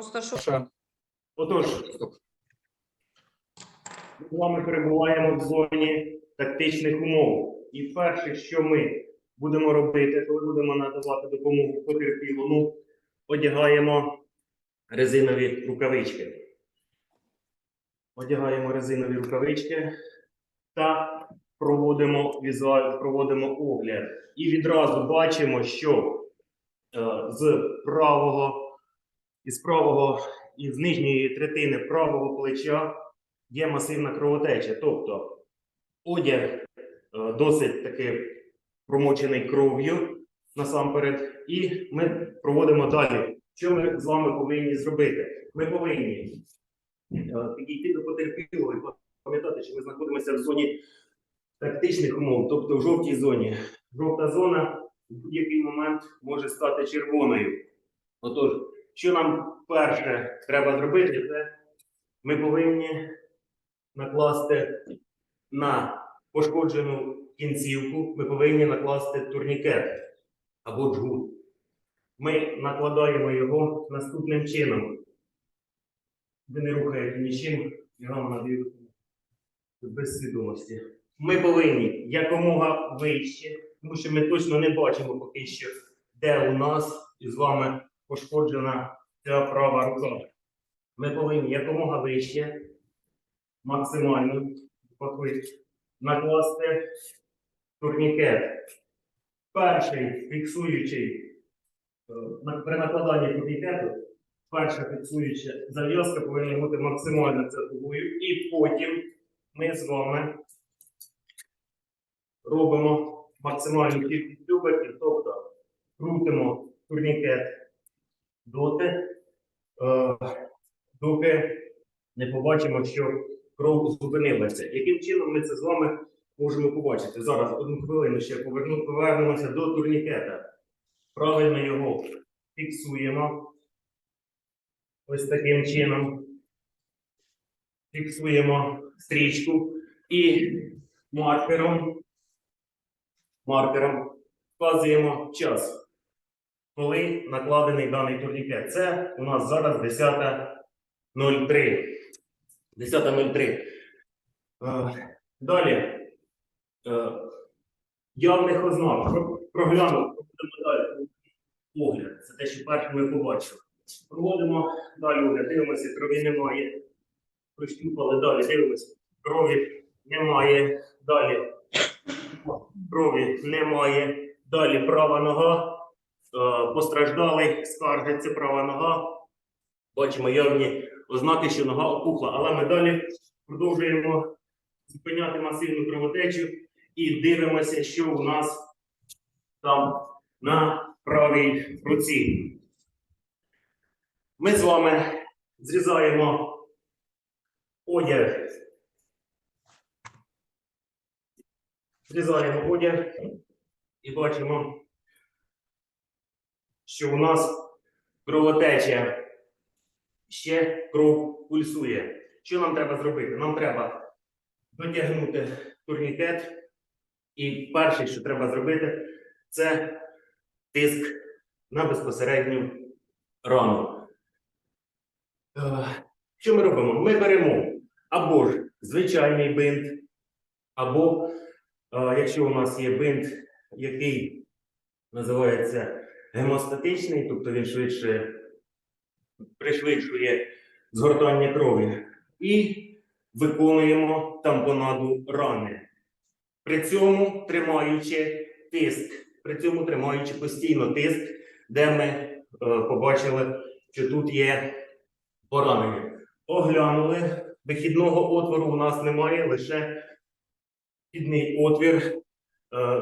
Просто що? Отож, ми з вами перебуваємо в зоні тактичних умов. І перше, що ми будемо робити, коли будемо надавати допомогу потерпілому, одягаємо резинові рукавички. Одягаємо резинові рукавички та проводимо візуаль, проводимо огляд. І відразу бачимо, що е, з правого із правого і з нижньої третини правого плеча є масивна кровотеча. Тобто одяг е, досить таки промочений кров'ю насамперед, і ми проводимо далі. Що ми з вами повинні зробити? Ми повинні е, підійти до потерпілого і пам'ятати, що ми знаходимося в зоні тактичних умов, тобто в жовтій зоні. Жовта зона в будь-який момент може стати червоною. Отож, що нам перше треба зробити, це ми повинні накласти на пошкоджену кінцівку, ми повинні накласти турнікет або джгут. Ми накладаємо його наступним чином. Ви не рухаєте нічим, вам надаю без свідомості. Ми повинні якомога вище, тому що ми точно не бачимо поки що, де у нас із вами пошкоджена ця права рука. Ми повинні якомога вище, максимально накласти турнікет. Перший фіксуючий е, при накладанні турнікету, перша фіксуюча зав'язка повинна бути максимально центровою, і потім ми з вами робимо максимальну кількість любиків, тобто крутимо турнікет доти, е, доки не побачимо, що кров зупинилася. Яким чином ми це з вами можемо побачити? Зараз одну хвилину ще повернемося до турнікета. Правильно його фіксуємо. Ось таким чином. Фіксуємо стрічку і маркером, маркером вказуємо час коли накладений даний турнікет. Це у нас зараз 10.03. 10.03. Е, Далі. Е, Явних ознак. Про- Проглянув, проводимо далі. Огляд. Це те, що перше ми побачили. Проводимо далі огляд. Дивимося, крові немає. Прощупали далі, дивимося. Крові немає. Далі. Крові немає. Далі права нога. Е, постраждалий, скаржиться права нога. Бачимо явні ознаки, що нога опухла. Але ми далі продовжуємо зупиняти масивну кровотечу і дивимося, що у нас там на правій руці. Ми з вами зрізаємо одяг. Зрізаємо одяг і бачимо що у нас кровотеча, ще кров пульсує. Що нам треба зробити? Нам треба дотягнути турнікет, і перше, що треба зробити, це тиск на безпосередню рану. Е, Що ми робимо? Ми беремо або ж звичайний бинт, або, е, якщо у нас є бинт, який називається гемостатичний, тобто він швидше пришвидшує згортання крові. І виконуємо тампонаду рани. При цьому тримаючи тиск, при цьому тримаючи постійно тиск, де ми е, побачили, що тут є поранення. Оглянули. Вихідного отвору у нас немає, лише вхідний отвір е,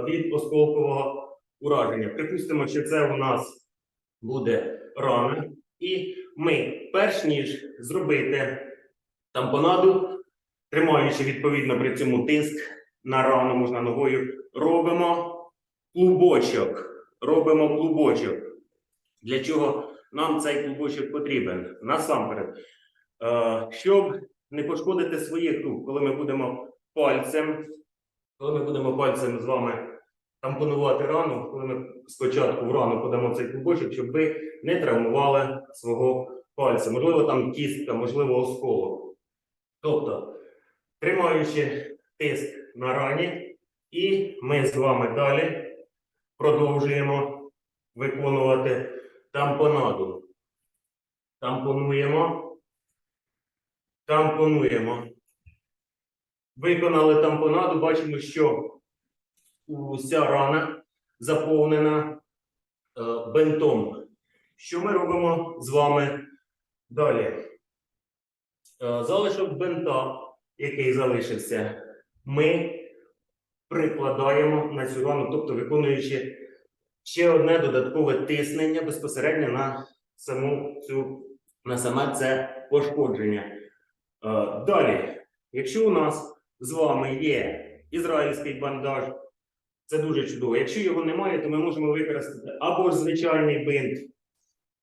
від осколкового ураження. Припустимо, що це у нас буде рана, і ми, перш ніж зробити тампонаду, тримаючи відповідно при цьому тиск на рану, можна ногою, робимо клубочок. Робимо клубочок. Для чого нам цей клубочок потрібен? Насамперед, е, щоб не пошкодити своїх рук, коли ми будемо пальцем, коли ми будемо пальцем з вами тампонувати рану, коли ми спочатку в рану подамо цей клубочок, щоб ви не травмували свого пальця, можливо, там кістка, можливо, осколок. Тобто, тримаючи тиск на рані, і ми з вами далі продовжуємо виконувати тампонаду. Тампонуємо. Тампонуємо. Виконали тампонаду, бачимо, що уся рана заповнена е, бинтом. Що ми робимо з вами далі? Е, залишок бинта, який залишився, ми прикладаємо на цю рану, тобто виконуючи ще одне додаткове тиснення безпосередньо на саму цю на саме це пошкодження. Е, Далі, якщо у нас з вами є ізраїльський бандаж, це дуже чудово. Якщо його немає, то ми можемо використати або ж звичайний бинт,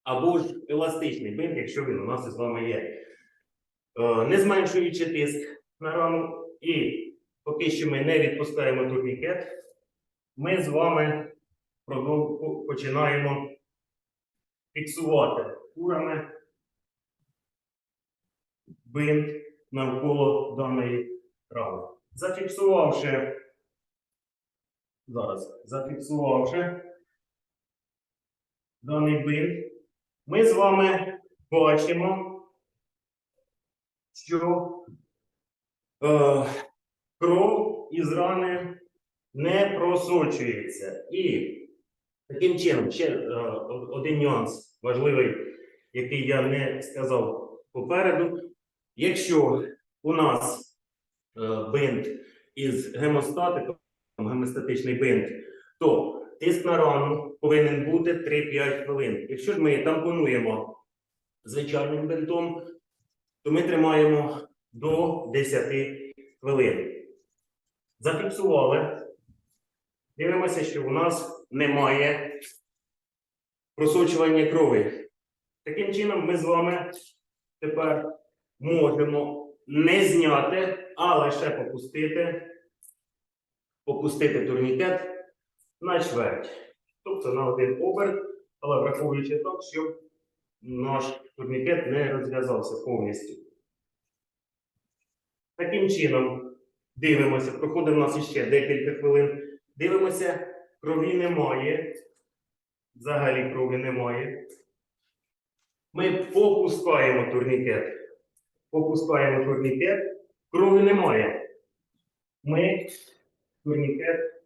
або ж еластичний бинт, якщо він у нас із вами є. Е, Не зменшуючи тиск на рану, і поки що ми не відпускаємо турнікет, ми з вами починаємо фіксувати курами бинт навколо даної рани. Зафіксувавши зараз, зафіксувавши даний бинт, ми з вами бачимо, що е, кров із рани не просочується. І таким чином, ще е, один нюанс важливий, який я не сказав попереду. Якщо у нас е, бинт із гемостатиком, гемостатичний бинт, то тиск на рану повинен бути 3-5 хвилин. Якщо ж ми тампонуємо звичайним бинтом, то ми тримаємо до 10 хвилин. Зафіксували. Дивимося, що у нас немає просочування крові. Таким чином, ми з вами тепер можемо не зняти, а лише попустити, попустити турнікет на чверть. Тобто на один оберт, але враховуючи так, що наш турнікет не розв'язався повністю. Таким чином, дивимося, проходить у нас іще декілька хвилин. Дивимося, крові немає. Взагалі крові немає. Ми попускаємо турнікет. Попускаємо турнікет, крові немає. Ми турнікет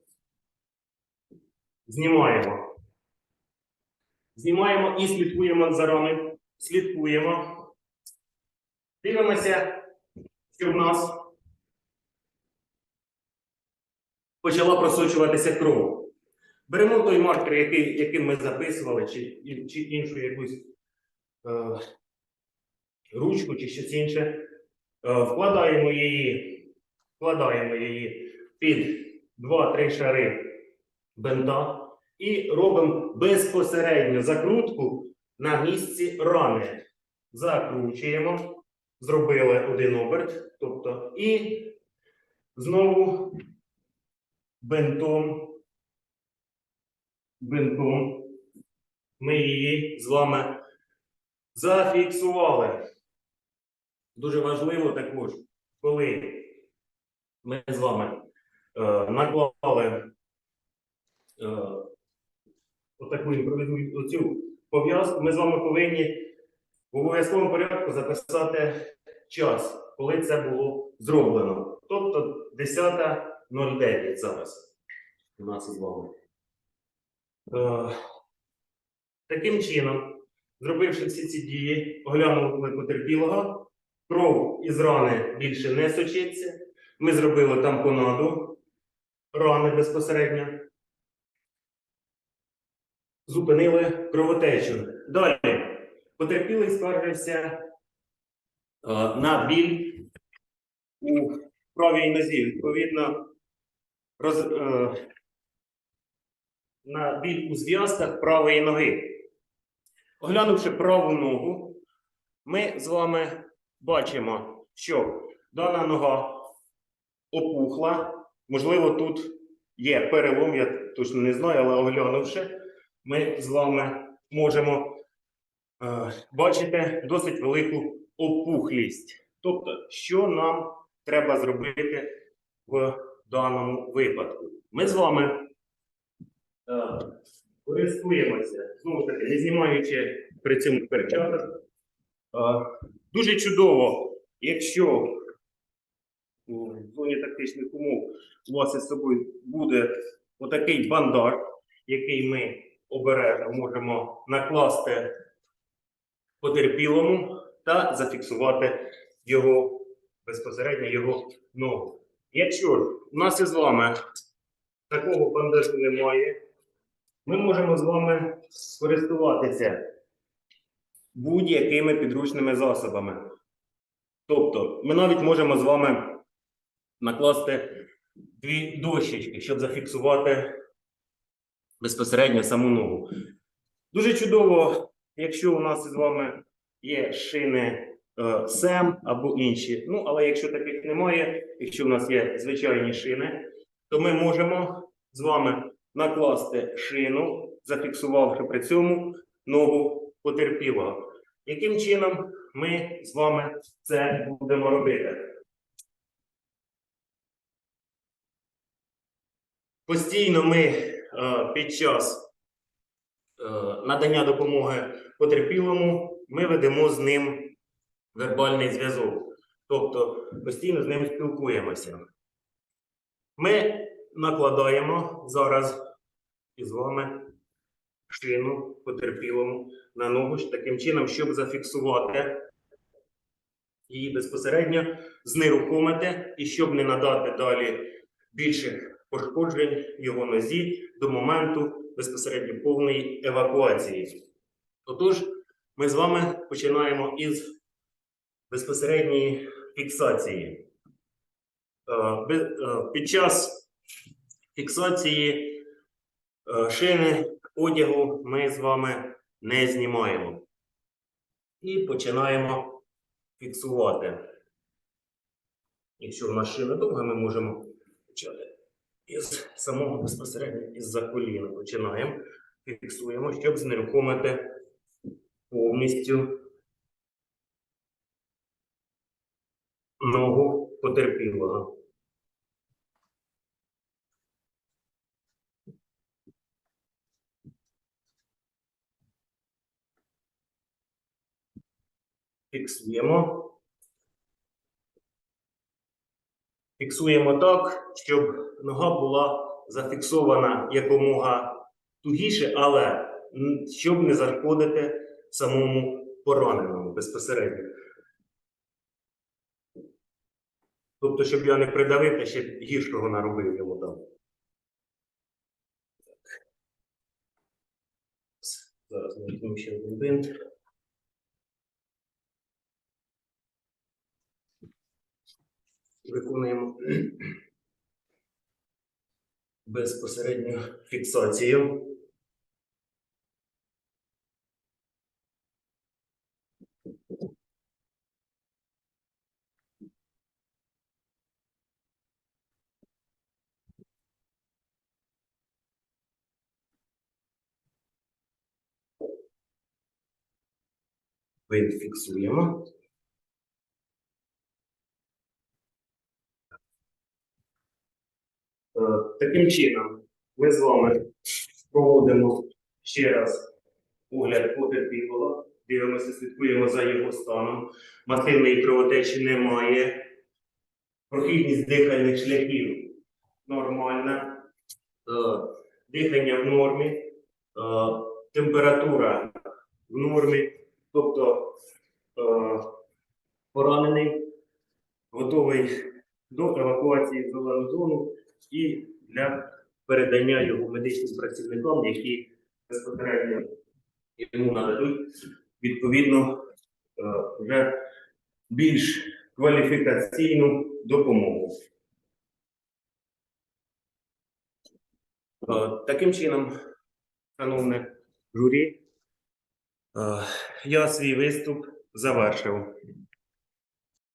знімаємо. Знімаємо і слідкуємо за раною. Слідкуємо. Дивимося, що в нас почала просочуватися кров. Беремо той маркер, який, яким ми записували, чи, чи іншу якусь е, ручку, чи щось інше. Е, вкладаємо її, вкладаємо її під 2-3 шари бинта і робимо безпосередньо закрутку на місці рани. Закручуємо, зробили один оберт, тобто, і знову бинтом, бинтом ми її з вами зафіксували. Дуже важливо також, коли ми з вами наклали е, отаку імпровізуючу пов'язку, ми з вами повинні в обов'язковому порядку записати час, коли це було зроблено. Тобто 10.09 зараз у нас із вами. Е, таким чином, зробивши всі ці дії, оглянули потерпілого, кров із рани більше не сочиться. Ми зробили тампонаду рани безпосередньо. Зупинили кровотечу. Далі потерпілий скаржився е, на біль у правій нозі. Відповідно, роз, е, на біль у зв'язках правої ноги. Оглянувши праву ногу, ми з вами бачимо, що дана нога опухла. Можливо, тут є перелом, я точно не знаю, але оглянувши, ми з вами можемо е, бачите досить велику опухлість. Тобто, що нам треба зробити в даному випадку? Ми з вами е, користуємося, знову ж таки, не знімаючи при цьому перчаток. Е, Дуже чудово, якщо у зоні тактичних умов у вас із собою буде отакий бандаж, який ми обережно можемо накласти потерпілому та зафіксувати його безпосередньо його ногу. Якщо ж у нас із вами такого бандажу немає, ми можемо з вами скористуватися будь-якими підручними засобами. Тобто, ми навіть можемо з вами накласти дві дощечки, щоб зафіксувати безпосередньо саму ногу. Дуже чудово, якщо у нас із вами є шини е, СЕМ або інші. Ну, але якщо таких немає, якщо у нас є звичайні шини, то ми можемо з вами накласти шину, зафіксувавши при цьому ногу потерпілого. Яким чином ми з вами це будемо робити? Постійно ми е, під час е, надання допомоги потерпілому ми ведемо з ним вербальний зв'язок. Тобто постійно з ним спілкуємося. Ми накладаємо зараз із вами шину потерпілому на ногу таким чином, щоб зафіксувати її безпосередньо, знерухомити і щоб не надати далі більших пошкоджень його нозі до моменту безпосередньо повної евакуації. Отож, ми з вами починаємо із безпосередньої фіксації. Е, е, Під час фіксації е, шини одягу ми з вами не знімаємо. І починаємо фіксувати. Якщо в нас шина довга, ми можемо із самого безпосередньо із-за коліна. Починаємо, фіксуємо, щоб знерухомити повністю ногу потерпілого. Фіксуємо. Фіксуємо так, щоб нога була зафіксована якомога тугіше, але щоб не зашкодити самому пораненому безпосередньо. Тобто, щоб я не придавив та ще гіршого наробив йому там. Зараз візьмемо ще один бинт. Виконуємо безпосередньо фіксацію. Бинт фіксуємо. Таким чином, ми з вами проводимо ще раз огляд потерпілого, дивимося, слідкуємо за його станом. Масивної кровотечі немає. Прохідність дихальних шляхів нормальна. Е, Дихання в нормі, Е, температура в нормі. Тобто е, поранений, готовий до евакуації в зону і для передання його медичним працівникам, які безпосередньо йому нададуть відповідно е, вже більш кваліфікаційну допомогу. Е, Таким чином, шановне журі, е, я свій виступ завершив.